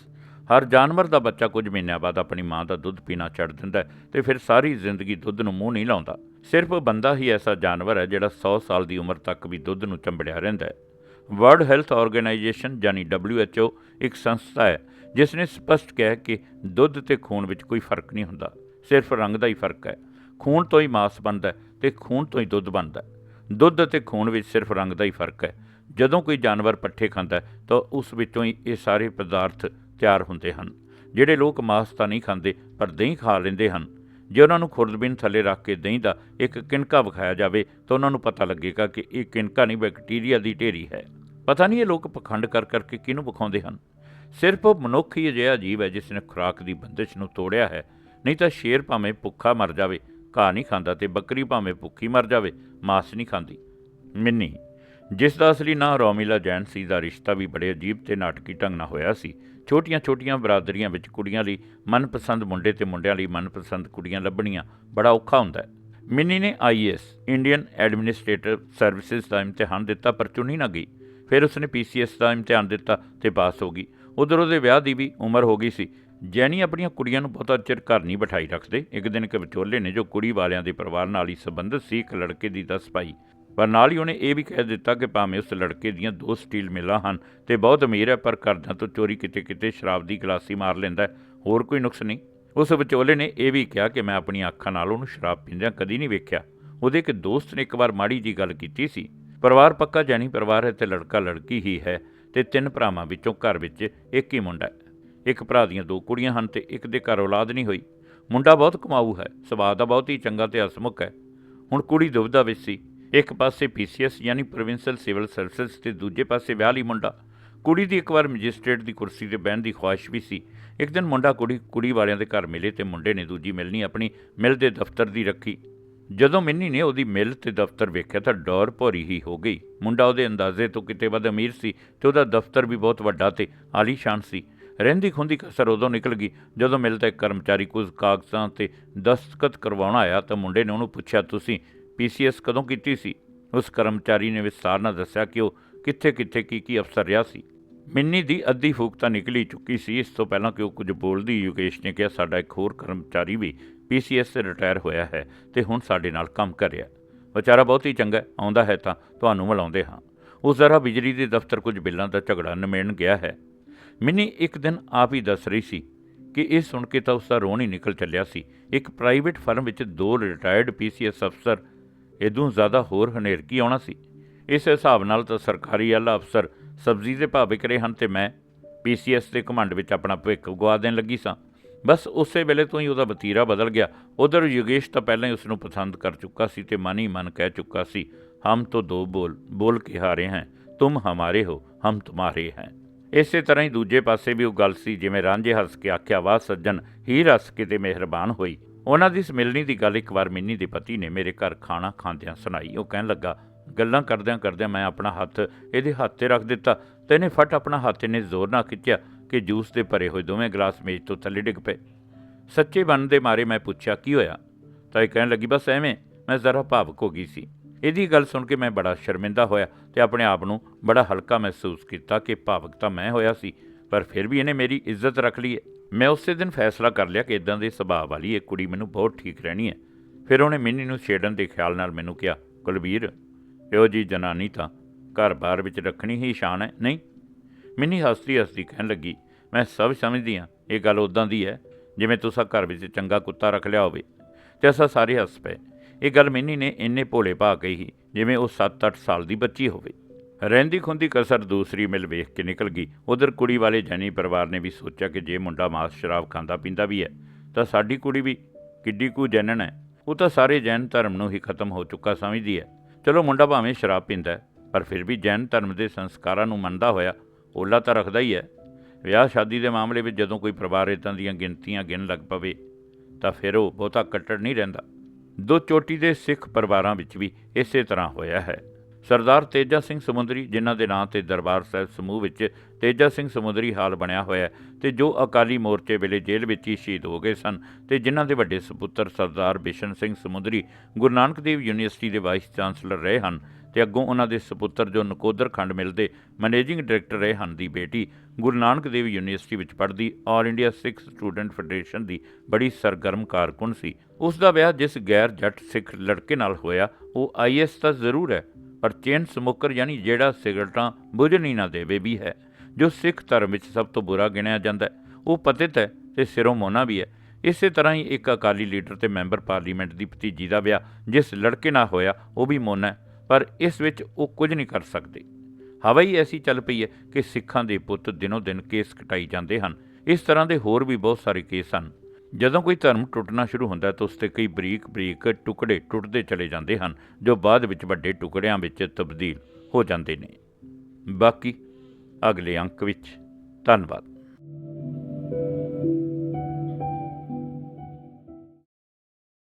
ਹਰ ਜਾਨਵਰ ਦਾ ਬੱਚਾ ਕੁਝ ਮਹੀਨਿਆਂ ਬਾਅਦ ਆਪਣੀ ਮਾਂ ਦਾ ਦੁੱਧ ਪੀਣਾ ਛੱਡ ਦਿੰਦਾ ਹੈ ਤੇ ਫਿਰ ਸਾਰੀ ਜ਼ਿੰਦਗੀ ਦੁੱਧ ਨੂੰ ਮੂੰਹ ਨਹੀਂ ਲਾਉਂਦਾ। ਸਿਰਫ ਬੰਦਾ ਹੀ ਐਸਾ ਜਾਨਵਰ ਹੈ ਜਿਹੜਾ 100 ਸਾਲ ਦੀ ਉਮਰ ਤੱਕ ਵੀ ਦੁੱਧ ਨੂੰ ਚੰਬੜਿਆ ਰਹਿੰਦਾ ਹੈ। ਵਰਲਡ ਹੈਲਥ ਆਰਗੇਨਾਈਜੇਸ਼ਨ ਯਾਨੀ WHO ਇੱਕ ਸੰਸਥਾ ਹੈ, ਜਿਸ ਨੇ ਸਪਸ਼ਟ ਕਿਹਾ ਕਿ ਦੁੱਧ ਤੇ ਖੂਨ ਵਿੱਚ ਕੋਈ ਫ਼ਰਕ ਨਹੀਂ ਹੁੰਦਾ। ਸਿਰਫ ਰੰਗ ਦਾ ਹੀ ਫ਼ਰਕ ਹੈ। ਖੂਨ ਤੋਂ ਹੀ ਮਾਸ ਬਣਦਾ ਹੈ ਤੇ ਖੂਨ ਤੋਂ ਹੀ ਦੁੱਧ ਬਣਦਾ ਦੁੱਧ ਅਤੇ ਖੂਨ ਵਿੱਚ ਸਿਰਫ ਰੰਗ ਦਾ ਹੀ ਫ਼ਰਕ ਹੈ। ਜਦੋਂ ਕੋਈ ਜਾਨਵਰ ਪੱਠੇ ਖਾਂਦਾ ਤਾਂ ਉਸ ਵਿੱਚੋਂ ਹੀ ਇਹ ਸਾਰੇ ਪਦਾਰਥ ਤਿਆਰ ਹੁੰਦੇ ਹਨ। ਜਿਹੜੇ ਲੋਕ ਮਾਸ ਤਾਂ ਨਹੀਂ ਖਾਂਦੇ, ਪਰ ਦਹੀਂ ਖਾ ਲੈਂਦੇ ਹਨ। ਜੇ ਉਹਨਾਂ ਨੂੰ ਖੁਰਦਬੀਨ ਥੱਲੇ ਰੱਖ ਕੇ ਦਹੀਂ ਦਾ ਇੱਕ ਕਿਣਕਾ ਵਿਖਾਇਆ ਜਾਵੇ, ਤਾਂ ਉਹਨਾਂ ਨੂੰ ਪਤਾ ਲੱਗੇਗਾ ਕਿ ਇਹ ਕਿਣਕਾ ਨਹੀਂ, ਬੈਕਟੀਰੀਆ ਦੀ ਢੇਰੀ ਹੈ। ਪਤਾ ਨਹੀਂ ਇਹ ਲੋਕ ਪਖੰਡ ਕਰ ਕਰਕੇ ਕਿਹਨੂੰ ਵਿਖਾਉਂਦੇ ਹਨ। ਸਿਰਫ ਮਨੁੱਖ ਹੀ ਅਜਿਹਾ ਜੀਵ ਹੈ ਜਿਸ ਨੇ ਖੁਰਾਕ ਦੀ ਬੰਦਿਸ਼ ਨੂੰ ਤੋੜਿਆ ਹੈ। ਨਹੀਂ ਤਾਂ ਸ਼ੇਰ ਭਾਵੇਂ ਭੁੱਖਾ ਮਰ ਜਾਵੇ, ਘਾਹ ਨਹੀਂ ਖਾਂਦਾ ਤੇ ਬੱਕਰੀ ਭਾਵੇਂ ਭੁੱਖੀ ਮਰ ਜਾਵੇ, ਮਾਸ ਨਹੀਂ ਖਾਂਦੀ। ਮਿੰਨੀ। ਜਿਸ ਦਾ ਅਸਲੀ ਨਾਂ ਰੋਮੀਲਾ ਜੈਨ ਸੀ, ਦਾ ਰਿਸ਼ਤਾ ਵੀ ਬੜੇ ਅਜੀਬ ਤੇ ਨਾਟਕੀ ਢੰਗ ਨਾਲ ਹੋਇਆ ਸੀ। ਛੋਟੀਆਂ-ਛੋਟੀਆਂ ਬਰਾਦਰੀਆਂ ਵਿੱਚ ਕੁੜੀਆਂ ਲਈ ਮਨਪਸੰਦ ਮੁੰਡੇ ਤੇ ਮੁੰਡਿਆਂ ਲਈ ਮਨਪਸੰਦ ਕੁੜੀਆਂ ਲੱਭਣੀਆਂ ਬੜਾ ਔਖਾ ਹੁੰਦਾ ਹੈ। ਮਿੰਨੀ ਨੇ ਆਈਐਸ ਇੰਡੀਅਨ ਐਡਮਿਨਿਸਟ੍ਰੇਟਿਵ ਸਰਵਿਸਿਜ਼ ਦਾ ਇਮਤਿਹਾਨ ਦਿੱਤਾ, ਪਰ ਚੁਣੀ ਨਾ ਗਈ। ਫਿਰ ਉਸਨੇ ਪੀਸੀਐਸ ਦਾ ਇਮਤਿਹਾਨ ਦਿੱਤਾ ਤੇ ਪਾਸ ਹੋ ਗਈ। ਉਧਰ ਉਹਦੇ ਵਿਆਹ ਦੀ ਵੀ ਉਮਰ ਹੋ ਗਈ ਸੀ। ਜੈਨੀ ਆਪਣੀਆਂ ਕੁੜੀਆਂ ਨੂੰ ਬਹੁਤਾ ਚਿਰ ਘਰ ਨਹੀਂ ਬਿਠਾਈ ਰੱਖਦੇ। ਇੱਕ ਦਿਨ ਇੱਕ ਵਿਚੋਲੇ ਨੇ ਜੋ ਕੁੜੀ ਵਾਲਿਆਂ ਦੇ ਪਰਿਵਾਰ ਨਾਲ ਹੀ ਸੰਬੰਧਿਤ ਸੀ, ਇੱਕ ਲੜਕੇ ਦੀ ਦੱਸ ਪਾਈ ਪਰ ਨਾਲ ਹੀ ਉਹਨੇ ਇਹ ਵੀ ਕਹਿ ਦਿੱਤਾ ਕਿ ਭਾਵੇਂ ਉਸ ਲੜਕੇ ਦੀਆਂ ਦੋ ਸਟੀਲ ਮਿਲਾਂ ਹਨ ਤੇ ਬਹੁਤ ਅਮੀਰ ਹੈ, ਪਰ ਘਰਦਿਆਂ ਤੋਂ ਚੋਰੀ ਕਿਤੇ ਕਿਤੇ ਸ਼ਰਾਬ ਦੀ ਗਲਾਸੀ ਮਾਰ ਲੈਂਦਾ ਹੈ। ਹੋਰ ਕੋਈ ਨੁਕਸ ਨਹੀਂ। ਉਸ ਵਿਚੋਲੇ ਨੇ ਇਹ ਵੀ ਕਿਹਾ ਕਿ ਮੈਂ ਆਪਣੀਆਂ ਅੱਖਾਂ ਨਾਲ ਉਹਨੂੰ ਸ਼ਰਾਬ ਪੀਂਦਿਆਂ ਕਦੀ ਨਹੀਂ ਵੇਖਿਆ। ਉਹਦੇ ਇੱਕ ਦੋਸਤ ਨੇ ਇੱਕ ਵਾਰ ਮਾੜੀ ਜੀ ਗੱਲ ਕੀਤੀ ਸੀ। ਪਰਿਵਾਰ ਪੱਕਾ ਜੈਨੀ ਪਰਿਵਾਰ ਹੈ ਤੇ ਲੜਕਾ ਲੜਕੀ ਹੀ ਹੈ ਤੇ ਤਿੰਨ ਭਰਾਵਾਂ ਵਿੱਚੋਂ ਘਰ ਵਿੱਚ ਇੱਕ ਹੀ ਮੁੰਡਾ ਹੈ। ਇੱਕ ਭਰਾ ਦੀਆਂ ਦੋ ਕੁੜੀਆਂ ਹਨ ਤੇ ਇੱਕ ਦੇ ਘਰ ਔਲਾਦ ਨਹੀਂ ਹੋਈ। ਮੁੰਡਾ ਬਹੁਤ ਕਮਾਊ ਹੈ, ਸੁਭਾਅ ਦਾ ਬਹੁਤ ਹੀ ਚੰਗਾ ਤੇ ਹਸਮੁਖ ਹੈ। ਹੁਣ ਕੁੜੀ ਦੁਬਦਾ ਵਿੱਚ ਸੀ। ਇੱਕ ਪਾਸੇ ਪੀਸੀਐਸ, ਯਾਨੀ ਪ੍ਰੋਵਿੰਸ਼ੀਅਲ ਸਿਵਲ ਸਰਵਿਸਿਜ਼ ਤੇ ਦੂਜੇ ਪਾਸੇ ਵਿਆਹ ਲਈ ਮੁੰਡਾ। ਕੁੜੀ ਦੀ ਇੱਕ ਵਾਰ ਮੈਜਿਸਟ੍ਰੇਟ ਦੀ ਕੁਰਸੀ ਤੇ ਬਹਿਣ ਦੀ ਖੁਆਇਸ਼ ਵੀ ਸੀ। ਇੱਕ ਦਿਨ ਮੁੰਡਾ ਕੁੜੀ ਕੁੜੀ ਵਾਲਿਆਂ ਦੇ ਘਰ ਮਿਲੇ ਤੇ ਮੁੰਡੇ ਨੇ ਦੂਜੀ ਮਿਲਣੀ ਆਪਣੀ ਮਿਲ ਦੇ ਦਫ਼ਤਰ ਦੀ ਰੱਖੀ। ਜਦੋਂ ਮਿੰਨੀ ਨੇ ਉਹਦੀ ਮਿਲ ਤੇ ਦਫ਼ਤਰ ਵੇਖਿਆ ਤਾਂ ਡੌਰ ਭਰੀ ਹੀ ਹੋ ਗਈ। ਮੁੰਡਾ ਉਹਦੇ ਅੰਦਾਜ਼ੇ ਤੋਂ ਕਿਤੇ ਵੱਧ ਅਮੀਰ ਸੀ ਤੇ ਉਹਦਾ ਦਫ਼ਤਰ ਵੀ ਬਹੁਤ ਵੱਡਾ ਤੇ ਆਲੀਸ਼ਾਨ ਸੀ। ਰਹਿੰਦੀ ਖੁੰਦੀ ਕਸਰ ਉਦੋਂ ਨਿਕਲ ਗਈ। ਜਦੋਂ ਮਿਲ ਦਾ ਇੱਕ ਕਰਮਚਾਰੀ ਕੁਝ ਕਾਗਜ਼ਾਂ ਤੇ ਦਸਤਖਤ ਕਰਵਾਉਣ ਆਇਆ ਤਾਂ ਮੁੰਡੇ ਨੇ ਉਹਨੂੰ ਪੁੱਛਿਆ, ਤੁਸੀਂ ਪੀਸੀਐਸ ਕਦੋਂ ਕੀਤੀ ਸੀ? ਉਸ ਕਰਮਚਾਰੀ ਨੇ ਵਿਸਤਾਰ ਨਾਲ ਦੱਸਿਆ ਕਿ ਉਹ ਕਿੱਥੇ-ਕਿੱਥੇ ਕੀ-ਕੀ ਅਫਸਰ ਰਿਹਾ ਸੀ। ਮਿੰਨੀ ਦੀ ਅੱਧੀ ਫੂਕ ਤਾਂ ਨਿਕਲੀ ਚੁੱਕੀ ਸੀ, ਇਸ ਤੋਂ ਪਹਿਲਾਂ ਕਿ ਉਹ ਕੁਝ ਬੋਲਦੀ ਯੋਗੇਸ਼ ਨੇ ਕਿਹਾ, ਸਾਡਾ ਇੱਕ ਹੋਰ ਕਰਮਚਾਰੀ ਵੀ ਪੀਸੀਐਸ ਤੇ ਰਿਟਾਇਰ ਹੋਇਆ ਹੈ ਤੇ ਹੁਣ ਸਾਡੇ ਨਾਲ ਕੰਮ ਕਰ ਰਿਹਾ ਵਿਚਾਰਾ ਬਹੁਤ ਹੀ ਚੰਗਾ ਆਉਂਦਾ ਹੈ ਤਾਂ ਤੁਹਾਨੂੰ ਮਿਲਾਉਂਦੇ ਹਾਂ। ਉਸ ਜ਼ਰਾ ਬਿਜਲੀ ਦੇ ਦਫ਼ਤਰ ਕੁਝ ਬਿੱਲਾਂ ਦਾ ਝਗੜਾ ਨਿਮੇੜਨ ਗਿਆ ਹੈ। ਮਿੰਨੀ ਇੱਕ ਦਿਨ ਆਪ ਹੀ ਦੱਸ ਰਹੀ ਸੀ ਕਿ ਇਹ ਸੁਣ ਕੇ ਤਾਂ ਉਸ ਦਾ ਰੋਣ ਹੀ ਨਿਕਲ ਚੱਲਿਆ ਸੀ। ਇੱਕ ਪ੍ਰਾਈਵੇਟ ਫਰਮ ਵਿੱਚ ਦੋ ਰਿਟਾਇਰਡ ਪੀਸੀਐਸ ਅਫਸਰ ਇਦੋਂ ਜ਼ਿਆਦਾ ਹੋਰ ਹਨੇਰ ਕੀ ਆਉਣਾ ਸੀ? ਇਸ ਹਿਸਾਬ ਨਾਲ ਤਾਂ ਸਰਕਾਰੀ ਆਲਾ ਅਫਸਰ ਸਬਜ਼ੀ ਦੇ ਭਾਅ ਵਿਕ ਰਹੇ ਹਨ ਤੇ ਮੈਂ ਪੀਸੀਐਸ ਦੇ ਘਮੰਡ ਵਿੱਚ ਆਪਣਾ ਭਵਿੱਖ ਗਵਾ ਦੇਣ ਲੱਗੀ ਸਾਂ। ਬਸ ਉਸੇ ਵੇਲੇ ਤੋਂ ਹੀ ਉਹਦਾ ਬਤੀਰਾ ਬਦਲ ਗਿਆ। ਉਧਰ ਯੋਗੇਸ਼ ਤਾਂ ਪਹਿਲਾਂ ਹੀ ਉਸ ਨੂੰ ਪਸੰਦ ਕਰ ਚੁੱਕਾ ਸੀ ਤੇ ਮਨ ਹੀ ਮਨ ਕਹਿ ਚੁੱਕਾ ਸੀ, ਹਮ ਤੋਂ ਦੋ ਬੋਲ ਬੋਲ ਕੇ ਹਾਰੇ हैं ਤੁਮ ਹਮਾਰੇ ਹੋ, ਹਮ ਤੁਮਾਰੇ हैं ਇਸੇ ਤਰ੍ਹਾਂ ਹੀ ਦੂਜੇ ਪਾਸੇ ਵੀ ਉਹ ਗੱਲ ਸੀ, ਜਿਵੇਂ ਰਾਂਝੇ ਹੱਸ ਕੇ ਆਖਿਆ, ਵਾਹ ਸੱਜਣ ਹੀ ਰਸ ਕੇ ਤੇ ਮਿਹਰਬਾਨ ਹੋਈ। ਉਹਨਾਂ ਦੀ ਇਸ ਮਿਲਣੀ ਦੀ ਗੱਲ ਇੱਕ ਵਾਰ ਮਿੰਨੀ ਦੇ ਪਤੀ ਨੇ ਮੇਰੇ ਘਰ ਖਾਣਾ ਖਾਂਦਿਆਂ ਸੁਣਾਈ। ਉਹ ਕਹਿਣ ਲੱਗਾ, ਗੱਲਾਂ ਕਰਦਿਆਂ ਕਰਦਿਆਂ ਮੈਂ ਆਪਣਾ ਹੱਥ ਇਹਦੇ ਹੱਥ ਤੇ ਰੱਖ ਦਿੱਤਾ ਤੇ ਇਹਨੇ ਫਟ ਆਪਣਾ ਹੱਥ ਇਹਨੇ ਜ਼ੋਰ ਨਾਲ ਖਿੱਚਿਆ ਕਿ ਜੂਸ ਦੇ ਭਰੇ ਹੋਏ ਦੋਵੇਂ ਗਲਾਸ ਮੇਜ਼ ਤੋਂ ਥੱਲੇ ਡਿੱਗ ਪਏ। ਸੱਚੇ ਬਣਨ ਦੇ ਮਾਰੇ ਮੈਂ ਪੁੱਛਿਆ, ਕੀ ਹੋਇਆ? ਤਾਂ ਇਹ ਕਹਿਣ ਲੱਗੀ, ਬਸ ਐਵੇਂ, ਮੈਂ ਜ਼ਰਾ ਭਾਵਕ ਹੋ ਗਈ ਸੀ। ਇਹਦੀ ਗੱਲ ਸੁਣ ਕੇ ਮੈਂ ਬੜਾ ਸ਼ਰਮਿੰਦਾ ਹੋਇਆ ਤੇ ਆਪਣੇ ਆਪ ਨੂੰ ਬੜਾ ਹਲਕਾ ਮਹਿਸੂਸ ਕੀਤਾ ਕਿ ਭਾਵਕ ਤਾਂ ਮੈਂ ਹੋਇਆ ਸੀ। ਪਰ ਫਿਰ ਵੀ ਇਹਨੇ ਮੇਰੀ ਇੱਜ਼ਤ ਰੱਖ ਲਈ ਹੈ। ਮੈਂ ਉਸੇ ਦਿਨ ਫੈਸਲਾ ਕਰ ਲਿਆ ਕਿ ਇਦਾਂ ਦੇ ਸੁਭਾਅ ਵਾਲੀ ਇਹ ਕੁੜੀ ਮੈਨੂੰ ਬਹੁਤ ਠੀਕ ਰਹਿਣੀ ਹੈ। ਫਿਰ ਉਹਨੇ ਮਿੰਨੀ ਨੂੰ ਛੇੜਨ ਦੇ ਖਿਆਲ ਨਾਲ ਮੈਨੂੰ ਕਿਹਾ, ਕੁਲਬੀਰ, ਇਹੋ ਜੀ ਜਨਾਨੀ ਤਾਂ ਘਰ-ਬਾਰ ਵਿੱਚ ਰੱਖਣੀ ਹੀ ਸ਼ਾਨ ਹੈ, ਨਹੀਂ? ਮਿੰਨੀ ਹੱਸਦੀ ਹੱਸਦੀ ਕਹਿਣ ਲੱਗੀ, ਮੈਂ ਸਭ ਸਮਝਦੀ ਹਾਂ, ਇਹ ਗੱਲ ਉਦਾਂ ਦੀ ਹੈ, ਜਿਵੇਂ ਤੁਸੀਂ ਘਰ ਵਿੱਚ ਚੰਗਾ ਕੁੱਤਾ ਰੱਖ ਲਿਆ ਹੋਵੇ। ਤੇ ਅਸਾਂ ਸਾਰੇ ਹੱਸ ਪਏ। ਇਹ ਗੱਲ ਮਿੰਨੀ ਨੇ ਇੰਨੇ ਭੋਲੇ ਭਾ ਕਹੀ, ਜਿਵੇਂ ਉਹ 7-8 ਸਾਲ ਦੀ ਬੱਚੀ ਹੋਵੇ। ਰਹਿੰਦੀ ਖੁੰਦੀ ਕਸਰ ਦੂਸਰੀ ਮਿਲ ਵੇਖ ਕੇ ਨਿਕਲ ਗਈ। ਉਧਰ ਕੁੜੀ ਵਾਲੇ ਜੈਨੀ ਪਰਿਵਾਰ ਨੇ ਵੀ ਸੋਚਿਆ ਕਿ ਜੇ ਮੁੰਡਾ ਮਾਸ ਸ਼ਰਾਬ ਖਾਂਦਾ ਪੀਂਦਾ ਵੀ ਹੈ, ਤਾਂ ਸਾਡੀ ਕੁੜੀ ਵੀ ਕਿੱਡੀ ਕੁ ਜੈਨਣ ਹੈ। ਉਹ ਤਾਂ ਸਾਰੇ ਜੈਨ ਧਰਮ ਨੂੰ ਹੀ ਖਤਮ ਹੋ ਚੁੱਕਾ ਸਮਝਦੀ ਹੈ। ਚਲੋ ਮੁੰਡਾ ਭਾਵੇਂ ਸ਼ਰਾਬ ਪੀਂਦਾ ਪਰ ਫਿਰ ਵੀ ਜੈਨ ਧਰਮ ਦੇ ਸੰਸਕਾਰਾਂ ਨੂੰ ਮੰਨਦਾ ਹੋਇਆ ਓਲਾ ਤਾਂ ਰੱਖਦਾ ਹੀ ਹੈ। ਵਿਆਹ ਸ਼ਾਦੀ ਦੇ ਮਾਮਲੇ ਵਿੱਚ ਜਦੋਂ ਕੋਈ ਪਰਿਵਾਰ ਇਦਾਂ ਦੀਆਂ ਗਿਣਤੀਆਂ ਗਿਣ ਲੱਗ ਪਵੇ, ਤਾਂ ਫਿਰ ਉਹ ਬਹੁਤਾ ਕੱਟੜ ਨਹੀਂ ਰਹਿੰਦਾ। ਦੋ ਚੋਟੀ ਦੇ ਸਿੱਖ ਪਰਿਵਾਰਾਂ ਵਿੱਚ ਵੀ ਇਸੇ ਤਰ੍ਹਾਂ ਹੋਇਆ ਹੈ। ਸਰਦਾਰ ਤੇਜਾ ਸਿੰਘ ਸਮੁੰਦਰੀ, ਜਿਨ੍ਹਾਂ ਦੇ ਨਾਂ ਤੇ ਦਰਬਾਰ ਸਾਹਿਬ ਸਮੂਹ ਵਿੱਚ ਤੇਜਾ ਸਿੰਘ ਸਮੁੰਦਰੀ ਹਾਲ ਬਣਿਆ ਹੋਇਆ ਹੈ ਤੇ ਜੋ ਅਕਾਲੀ ਮੋਰਚੇ ਵੇਲੇ ਜੇਲ੍ਹ ਵਿੱਚ ਹੀ ਸ਼ਹੀਦ ਹੋ ਗਏ ਸਨ ਤੇ ਜਿਨ੍ਹਾਂ ਦੇ ਵੱਡੇ ਸੁਪੁੱਤਰ ਸਰਦਾਰ ਬਿਸ਼ਨ ਸਿੰਘ ਸਮੁੰਦਰੀ, ਗੁਰੂ ਨਾਨਕ ਦੇਵ ਯੂਨੀਵਰਸਿਟੀ ਦੇ ਵਾਈਸ ਚਾਂਸਲਰ ਰਹੇ ਹਨ ਤੇ ਅੱਗੋਂ ਉਹਨਾਂ ਦੇ ਸੁਪੁੱਤਰ ਜੋ ਨਕੋਦਰ ਖੰਡ ਮਿਲ ਦੇ ਮੈਨੇਜਿੰਗ ਡਾਇਰੈਕਟਰ ਰਹੇ ਹਨ ਦੀ ਬੇਟੀ, ਗੁਰੂ ਨਾਨਕ ਦੇਵ ਯੂਨੀਵਰਸਿਟੀ ਵਿੱਚ ਪੜ੍ਹਦੀ all India Sikh student federation ਦੀ ਬੜੀ ਸਰਗਰਮ ਕਾਰਕੁਨ ਸੀ। ਉਸ ਦਾ ਵਿਆਹ ਜਿਸ ਗੈਰ ਜੱਟ ਸਿੱਖ ਲੜਕੇ ਨਾਲ ਹੋਇਆ, ਉਹ ਆਈਐਸ ਤਾਂ ਜ਼ਰੂਰ ਹੈ। ਪਰ ਚੇਨ ਸਮੋਕਰ ਯਾਨੀ ਜਿਹੜਾ ਸਿਗਰਟਾਂ ਬੁਝਣੀ ਨਾ ਦੇਵੇ ਵੀ ਹੈ, ਜੋ ਸਿੱਖ ਧਰਮ ਵਿੱਚ ਸਭ ਤੋਂ ਬੁਰਾ ਗਿਣਿਆ ਜਾਂਦਾ ਹੈ। ਉਹ ਪਤਿਤ ਹੈ ਤੇ ਸਿਰੋਂ ਮੋਨਾ ਵੀ ਹੈ। ਇਸੇ ਤਰ੍ਹਾਂ ਹੀ ਇੱਕ ਅਕਾਲੀ ਲੀਡਰ ਤੇ ਮੈਂਬਰ ਪਾਰਲੀਮੈਂਟ ਦੀ ਭਤੀਜੀ ਦਾ ਵਿਆਹ, ਜਿਸ ਲੜਕੇ ਨਾਲ ਹੋਇਆ, ਉਹ ਵੀ ਮੋਨਾ ਪਰ ਇਸ ਵਿੱਚ ਉਹ ਕੁਝ ਨਹੀਂ ਕਰ ਸਕਦੇ। ਹਵਾ ਹੀ ਐਸੀ ਚੱਲ ਪਈ ਹੈ ਕਿ ਸਿੱਖਾਂ ਦੇ ਪੁੱਤ ਦਿਨੋ ਦਿਨ ਕੇਸ ਕਟਾਈ ਜਾਂਦੇ ਹਨ। ਇਸ ਤਰ੍ਹਾਂ ਦੇ ਹੋਰ ਵੀ ਬਹੁਤ ਸਾਰੇ ਕੇਸ ਹਨ। ਜਦੋਂ ਕੋਈ ਧਰਮ ਟੁੱਟਣਾ ਸ਼ੁਰੂ ਹੁੰਦਾ ਤਾਂ ਉਸ ਤੇ ਕਈ ਬਰੀਕ ਬਰੀਕ ਟੁਕੜੇ ਟੁੱਟਦੇ ਚਲੇ ਜਾਂਦੇ ਹਨ, ਜੋ ਬਾਅਦ ਵਿੱਚ ਵੱਡੇ ਟੁਕੜਿਆਂ ਵਿੱਚ ਤਬਦੀਲ ਹੋ ਜਾਂਦੇ ਨੇ। ਬਾਕੀ ਅਗਲੇ ਅੰਕ ਵਿੱਚ। ਧੰਨਵਾਦ।